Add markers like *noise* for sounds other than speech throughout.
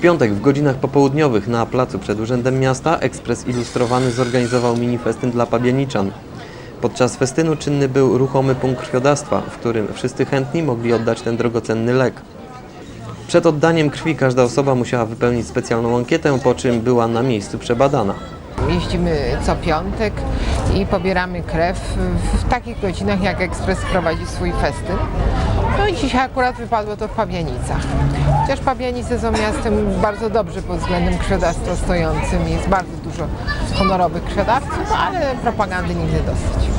piątek w godzinach popołudniowych na placu przed Urzędem Miasta Ekspres Ilustrowany zorganizował mini-festyn dla pabianiczan. Podczas festynu czynny był ruchomy punkt krwiodawstwa, w którym wszyscy chętni mogli oddać ten drogocenny lek. Przed oddaniem krwi każda osoba musiała wypełnić specjalną ankietę, po czym była na miejscu przebadana. Jeździmy co piątek i pobieramy krew w takich godzinach, jak Ekspres prowadzi swój festyn. No i dzisiaj akurat wypadło to w Pabianicach. Chociaż Pabianice są miastem bardzo dobrze pod względem krwiodawstwa stojącym. Jest bardzo dużo honorowych krwiodawców, ale propagandy nigdy dosyć.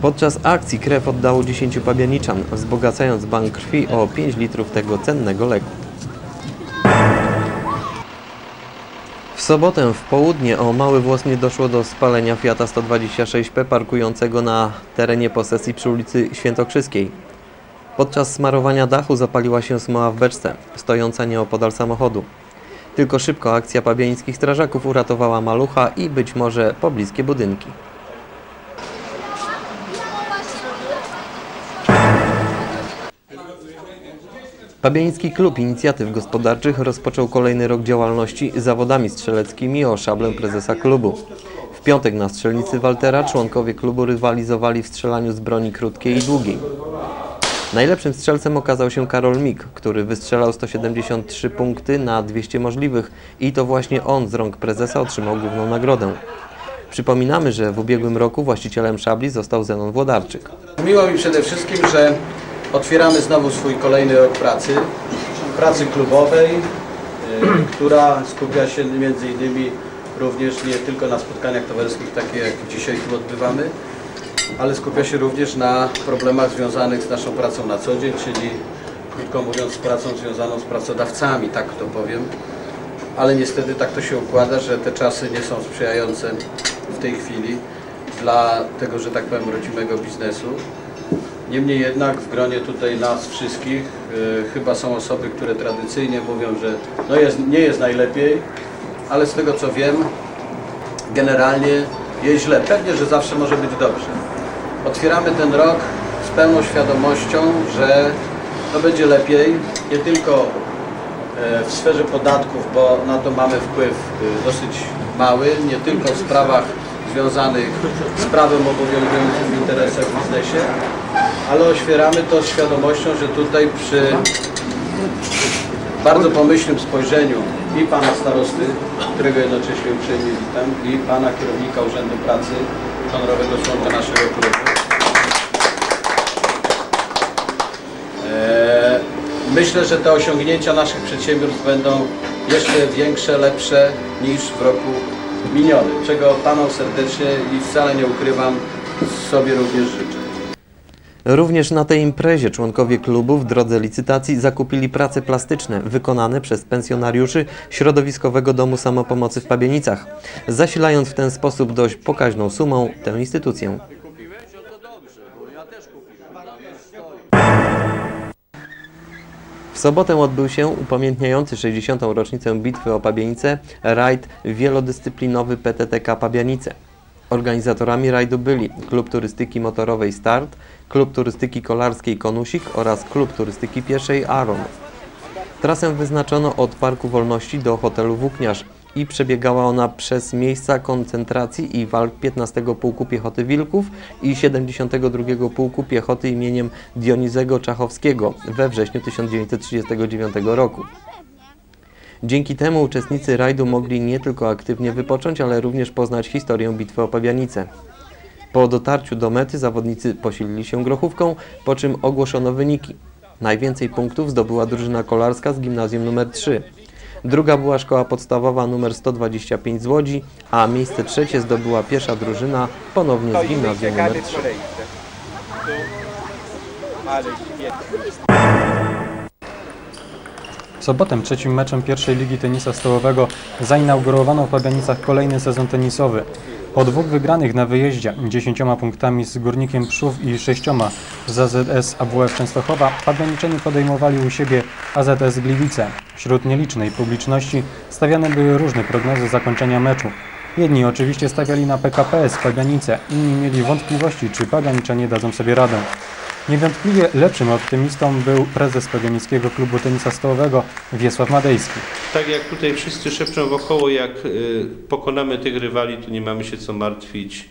Podczas akcji krew oddało 10 pabianiczan, wzbogacając bank krwi o 5 litrów tego cennego leku. W sobotę w południe o mały włos nie doszło do spalenia Fiata 126P parkującego na terenie posesji przy ulicy Świętokrzyskiej. Podczas smarowania dachu zapaliła się smoła w beczce, stojąca nieopodal samochodu. Tylko szybko akcja pabiańskich strażaków uratowała malucha i być może pobliskie budynki. Pabiański Klub Inicjatyw Gospodarczych rozpoczął kolejny rok działalności zawodami strzeleckimi o szablę prezesa klubu. W piątek na strzelnicy Waltera członkowie klubu rywalizowali w strzelaniu z broni krótkiej i długiej. Najlepszym strzelcem okazał się Karol Mik, który wystrzelał 173 punkty na 200 możliwych i to właśnie on z rąk prezesa otrzymał główną nagrodę. Przypominamy, że w ubiegłym roku właścicielem szabli został Zenon Włodarczyk. Miło mi przede wszystkim, że otwieramy znowu swój kolejny rok pracy, pracy klubowej, y, która skupia się między innymi również nie tylko na spotkaniach towarzyskich, takie jak dzisiaj tu odbywamy, ale skupia się również na problemach związanych z naszą pracą na co dzień, czyli krótko mówiąc z pracą związaną z pracodawcami, tak to powiem. Ale niestety tak to się układa, że te czasy nie są sprzyjające w tej chwili dla tego, że tak powiem, rodzimego biznesu. Niemniej jednak w gronie tutaj nas wszystkich y, chyba są osoby, które tradycyjnie mówią, że no jest, nie jest najlepiej, ale z tego co wiem, generalnie jest źle. Pewnie, że zawsze może być dobrze. Otwieramy ten rok z pełną świadomością, że to będzie lepiej, nie tylko e, w sferze podatków, bo na to mamy wpływ y, dosyć mały, nie tylko w sprawach związanych z prawem obowiązującym w interesach w biznesie, ale otwieramy to z świadomością, że tutaj przy bardzo pomyślnym spojrzeniu i pana starosty, którego jednocześnie uprzejmie witam, i pana kierownika Urzędu Pracy, honorowego członka naszego klubu. Eee, Myślę, że te osiągnięcia naszych przedsiębiorstw będą jeszcze większe, lepsze niż w roku minionym, czego panom serdecznie i wcale nie ukrywam, sobie również życzę. Również na tej imprezie członkowie klubu w drodze licytacji zakupili prace plastyczne wykonane przez pensjonariuszy Środowiskowego Domu Samopomocy w Pabienicach, zasilając w ten sposób dość pokaźną sumą tę instytucję. W sobotę odbył się upamiętniający 60. rocznicę bitwy o Pabienice rajd wielodyscyplinowy PTTK Pabianice. Organizatorami rajdu byli Klub Turystyki Motorowej Start, Klub Turystyki Kolarskiej Konusik oraz Klub Turystyki Pieszej Aron. Trasę wyznaczono od Parku Wolności do hotelu Włókniarz i przebiegała ona przez miejsca koncentracji i walk 15 Pułku Piechoty Wilków i 72 Pułku Piechoty imieniem Dionizego Czachowskiego we wrześniu 1939 roku. Dzięki temu uczestnicy rajdu mogli nie tylko aktywnie wypocząć, ale również poznać historię bitwy o Pabianice. Po dotarciu do mety zawodnicy posilili się grochówką, po czym ogłoszono wyniki. Najwięcej punktów zdobyła drużyna kolarska z gimnazjum nr 3. Druga była szkoła podstawowa nr 125 z Łodzi, a miejsce trzecie zdobyła pierwsza drużyna ponownie z gimnazjum nr 3. W sobotę trzecim meczem pierwszej ligi tenisa stołowego zainaugurowano w Pabianicach kolejny sezon tenisowy. Po dwóch wygranych na wyjeździe, 10 punktami z Górnikiem Pszów i 6 z AZS AWF Częstochowa, Pabianiczani podejmowali u siebie AZS Gliwice. Wśród nielicznej publiczności stawiane były różne prognozy zakończenia meczu. Jedni oczywiście stawiali na PKP z Pabianice, inni mieli wątpliwości, czy Pabianiczanie dadzą sobie radę. Niewątpliwie lepszym optymistą był prezes Pabianickiego Klubu Tenisa Stołowego Wiesław Madejski. Tak jak tutaj wszyscy szepczą wokoło, jak y, pokonamy tych rywali, to nie mamy się co martwić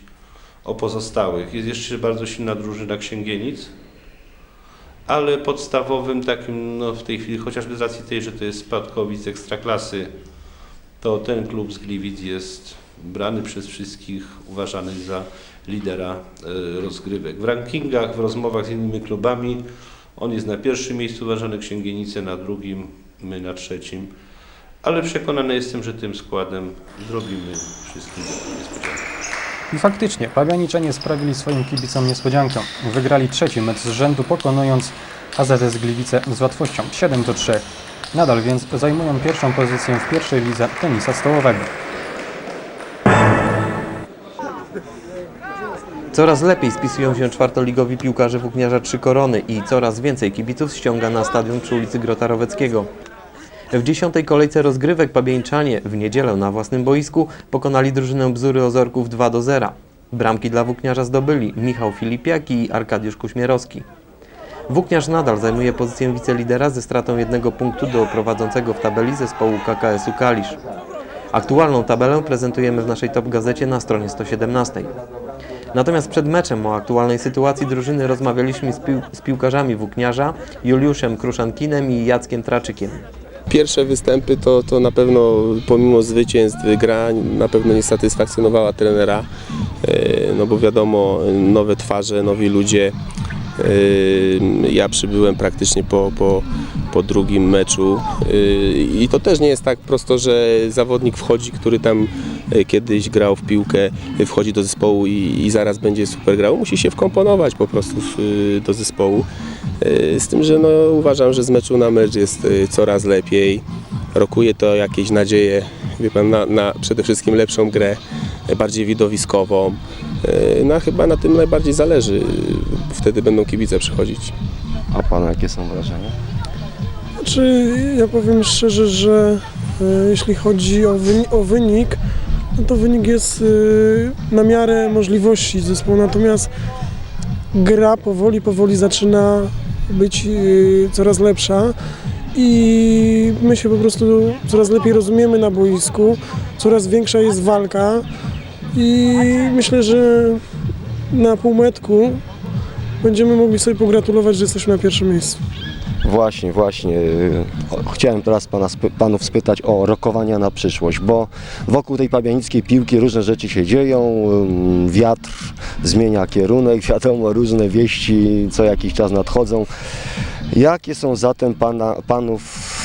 o pozostałych. Jest jeszcze bardzo silna drużyna Księgienic, ale podstawowym takim no, w tej chwili, chociażby z racji tej, że to jest spadkowiec ekstraklasy, to ten klub z Gliwic jest brany przez wszystkich, uważany za lidera y, rozgrywek. W rankingach, w rozmowach z innymi klubami on jest na pierwszym miejscu uważany Księgienice, na drugim, my na trzecim. Ale przekonany jestem, że tym składem zrobimy wszystkim niespodziankę. I faktycznie, Pabianiczanie sprawili swoim kibicom niespodziankę. Wygrali trzeci mecz z rzędu, pokonując AZS Gliwice z łatwością 7 do 3. Nadal więc zajmują pierwszą pozycję w pierwszej lidze tenisa stołowego. Coraz lepiej spisują się czwartoligowi piłkarze włókniarza Trzy Korony i coraz więcej kibiców ściąga na stadion przy ulicy Grota Roweckiego. W dziesiątej kolejce rozgrywek Pabieńczanie w niedzielę na własnym boisku pokonali drużynę Bzury Ozorków 2 do 0. Bramki dla włókniarza zdobyli Michał Filipiak i Arkadiusz Kuśmierowski. Włókniarz nadal zajmuje pozycję wicelidera ze stratą jednego punktu do prowadzącego w tabeli zespołu KKS-u Kalisz. Aktualną tabelę prezentujemy w naszej top gazecie na stronie 117. Natomiast przed meczem o aktualnej sytuacji drużyny rozmawialiśmy z, pił z piłkarzami włókniarza Juliuszem Kruszankinem i Jackiem Traczykiem. Pierwsze występy to, to na pewno pomimo zwycięstw, grań na pewno nie satysfakcjonowała trenera, e, no bo wiadomo, nowe twarze, nowi ludzie. Ja przybyłem praktycznie po, po, po drugim meczu e, i to też nie jest tak prosto, że zawodnik wchodzi, który tam e, kiedyś grał w piłkę, wchodzi do zespołu i, i zaraz będzie super grał. Musi się wkomponować po prostu w, do zespołu. E, Z tym, że no, uważam, że z meczu na mecz jest coraz lepiej. Rokuje to jakieś nadzieje, wie pan, na, na przede wszystkim lepszą grę, bardziej widowiskową. E, No a chyba na tym najbardziej zależy. Wtedy będą kibice przychodzić. A Pana jakie są wrażenia? Znaczy, ja powiem szczerze, że e, jeśli chodzi o, wyni- o wynik, no to wynik jest e, na miarę możliwości zespołu, natomiast gra powoli, powoli zaczyna być e, coraz lepsza i my się po prostu coraz lepiej rozumiemy na boisku, coraz większa jest walka i myślę, że na półmetku będziemy mogli sobie pogratulować, że jesteśmy na pierwszym miejscu. Właśnie, właśnie. Chciałem teraz pana, panów spytać o rokowania na przyszłość, bo wokół tej pabianickiej piłki różne rzeczy się dzieją. Wiatr zmienia kierunek, *laughs* wiadomo, różne wieści co jakiś czas nadchodzą. Jakie są zatem pana, panów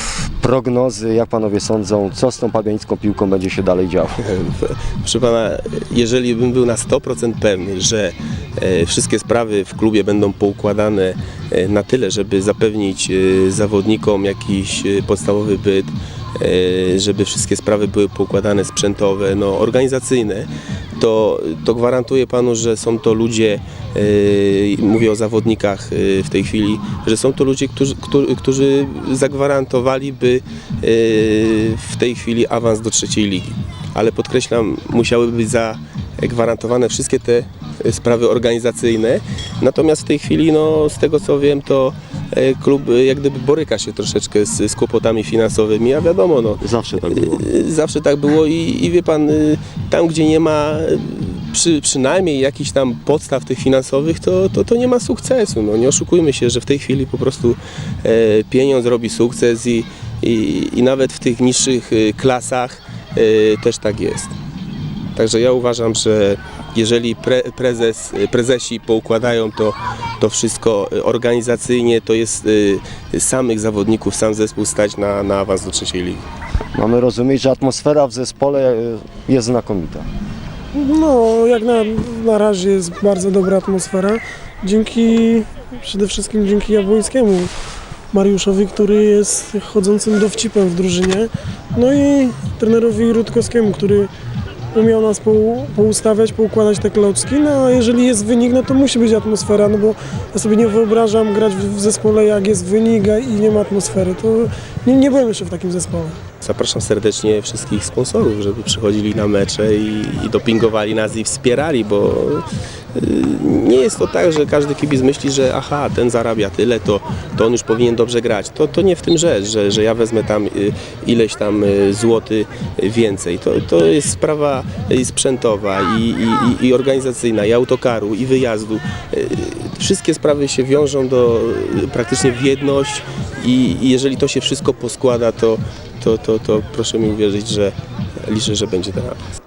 prognozy, jak panowie sądzą, co z tą pabianicką piłką będzie się dalej działo? *laughs* Proszę pana, jeżeli bym był na 100% pewny, że e, wszystkie sprawy w klubie będą poukładane e, na tyle, żeby zapewnić e, zawodnikom jakiś podstawowy byt, żeby wszystkie sprawy były poukładane sprzętowe, no, organizacyjne, to, to gwarantuję panu, że są to ludzie, e, mówię o zawodnikach e, w tej chwili, że są to ludzie, którzy, którzy, którzy zagwarantowaliby e, w tej chwili awans do trzeciej ligi. Ale podkreślam, musiały być zagwarantowane wszystkie te sprawy organizacyjne. Natomiast w tej chwili, no, z tego co wiem, to klub e, jak gdyby boryka się troszeczkę z, z kłopotami finansowymi, a wiadomo, no, Zawsze tak było. Y, Zawsze tak było i, i wie pan, y, tam gdzie nie ma y, przy, przynajmniej jakichś tam podstaw tych finansowych, to, to, to nie ma sukcesu. No, nie oszukujmy się, że w tej chwili po prostu e, pieniądz robi sukces i, i, i nawet w tych niższych y, klasach e, też tak jest. Także ja uważam, że jeżeli pre, prezes, prezesi poukładają to, to wszystko y, organizacyjnie, to jest y, samych zawodników, sam zespół stać na, na awans do trzeciej ligi. Mamy rozumieć, że atmosfera w zespole y, jest znakomita. No, jak na, na razie jest bardzo dobra atmosfera. Dzięki, przede wszystkim dzięki Jabłońskiemu Mariuszowi, który jest chodzącym dowcipem w drużynie. No i trenerowi Rutkowskiemu, który umiał nas pou, poustawiać, poukładać te klocki. No a jeżeli jest wynik, no to musi być atmosfera, no bo ja sobie nie wyobrażam grać w, w zespole, jak jest wynik i nie ma atmosfery. To nie, nie byłem jeszcze w takim zespole. Zapraszam serdecznie wszystkich sponsorów, żeby przychodzili na mecze i, i dopingowali nas i wspierali, bo y, nie jest to tak, że każdy kibic myśli, że aha, ten zarabia tyle, to, to on już powinien dobrze grać. To, to nie w tym rzecz, że, że ja wezmę tam y, ileś tam y, złoty więcej. To, to jest sprawa sprzętowa i, i, i- organizacyjna, i autokaru, i wyjazdu. Wszystkie sprawy się wiążą do praktycznie w jedność i jeżeli to się wszystko poskłada, to, to, to, to proszę mi uwierzyć, że liczę, że będzie ten awans.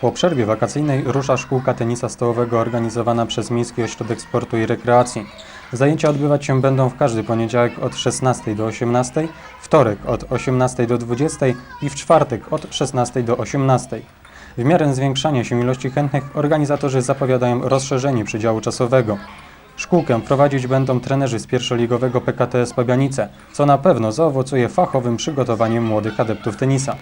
Po przerwie wakacyjnej rusza szkółka tenisa stołowego organizowana przez Miejski Ośrodek Sportu i Rekreacji. Zajęcia odbywać się będą w każdy poniedziałek od 16 do 18, wtorek od 18 do 20 i w czwartek od 16 do 18. W miarę zwiększania się ilości chętnych organizatorzy zapowiadają rozszerzenie przydziału czasowego. Szkółkę prowadzić będą trenerzy z pierwszoligowego PKTS Pabianice, co na pewno zaowocuje fachowym przygotowaniem młodych adeptów tenisa.